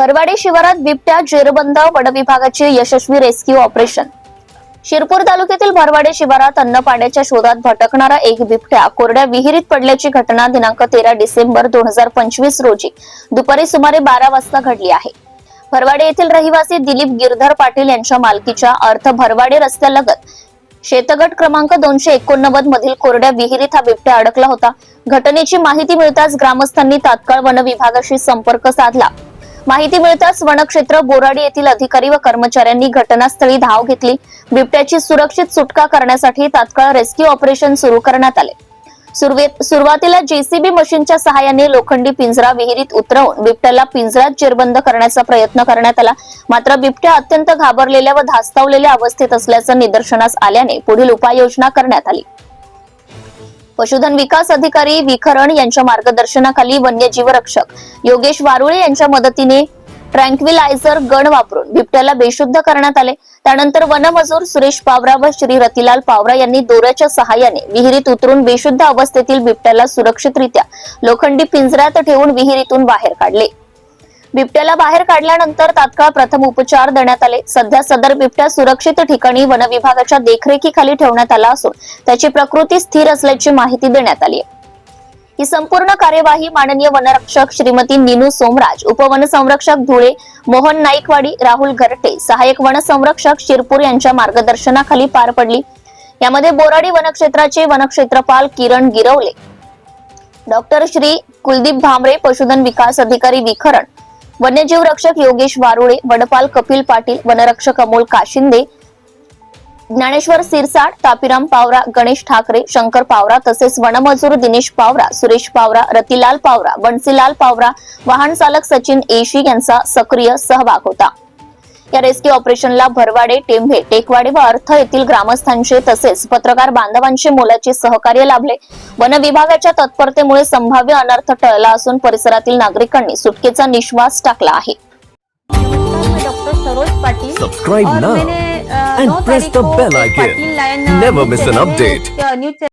खरवाडी शिवारात बिबट्या जेरबंद वनविभागाचे यशस्वी रेस्क्यू ऑपरेशन. शिरपूर तालुक्यातील भरवाडे शिवारात अन्न पाण्याच्या शोधात भटकणारा एक बिबट्या कोरड्या विहिरीत पडल्याची घटना दिनांक तेरा डिसेंबर दोन हजार पंचवीस रोजी दुपारी सुमारे बारा वाजता घडली आहे. भरवाडे येथील रहिवासी दिलीप गिरधर पाटील यांच्या मालकीच्या अर्थ भरवाडे रस्त्यालगत शेतगट क्रमांक दोनशे एकोणनव्वद मधील कोरड्या विहिरीत हा बिबट्या अडकला होता. घटनेची माहिती मिळताच ग्रामस्थांनी तात्काळ वन विभागाशी संपर्क साधला. माहिती मिळताच वनक्षेत्र बोराडी येथील अधिकारी व कर्मचाऱ्यांनी घटनास्थळी धाव घेतली. बिबट्याची सुरक्षित सुटका करण्यासाठी तात्काळ रेस्क्यू ऑपरेशन सुरू करण्यात आले. सुरुवातीला जेसीबी मशीनच्या सहाय्याने लोखंडी पिंजरा विहिरीत उतरवून बिबट्याला पिंजऱ्यात जेरबंद करण्याचा प्रयत्न करण्यात आला. मात्र बिबट्या अत्यंत घाबरलेल्या व धास्तावलेल्या अवस्थेत असल्याचं निदर्शनास आल्याने पुढील उपाययोजना करण्यात आली. पशुधन विकास अधिकारी विखरण यांच्या मार्गदर्शनाखाली वन्यजीव रक्षक योगेश वारुळे यांच्या मदतीने ट्रँक्विलायझर गण वापरून बिबट्याला बेशुद्ध करण्यात आले. त्यानंतर वनमजूर सुरेश पावरा व श्री रतिलाल पावरा यांनी दोऱ्याच्या सहाय्याने विहिरीत उतरून बेशुद्ध अवस्थेतील बिबट्याला सुरक्षितरित्या लोखंडी पिंजऱ्यात ठेवून विहिरीतून बाहेर काढले. बिबट्याला बाहेर काढल्यानंतर तात्काळ प्रथम उपचार देण्यात आले. सध्या सदर बिबट्या सुरक्षित ठिकाणी वनविभागाच्या देखरेखीखाली ठेवण्यात आला असून त्याची प्रकृती स्थिर असल्याची माहिती देण्यात आली आहे. ही संपूर्ण कार्यवाही माननीय वनरक्षक श्रीमती निनू सोमराज उपवनसंरक्षक धुळे मोहन नाईकवाडी राहुल घरटे सहाय्यक वनसंरक्षक शिरपूर यांच्या मार्गदर्शनाखाली पार पडली. यामध्ये बोराडी वनक्षेत्राचे वनक्षेत्रपाल किरण गिरवले. डॉक्टर श्री कुलदीप भामरे पशुधन विकास अधिकारी विखरण वन्यजीव रक्षक योगेश वारुळे वनपाल कपिल पाटील वनरक्षक अमोल काशिंदे ज्ञानेश्वर सिरसाट तापीराम पावरा गणेश ठाकरे शंकर पावरा तसेच वनमजूर दिनेश पावरा सुरेश पावरा रतिलाल पावरा बन्सीलाल पावरा वाहन चालक सचिन एशी यांचा सक्रिय सहभाग होता. या रेस्क्यू ऑपरेशनला भरवाडे टेंभे टेकवाडे व अर्थ येथील ग्रामस्थांचे तसेच पत्रकार बांधवांचे मोलाचे सहकार्य लाभले वन विभागाच्या तत्परतेमुळे संभाव्य अनर्थ टळला असून परिसरातील नागरिकांनी सुटकेचा निश्वास टाकला आहे doctor Saroj Patil now and press the bell icon. Never miss an update. News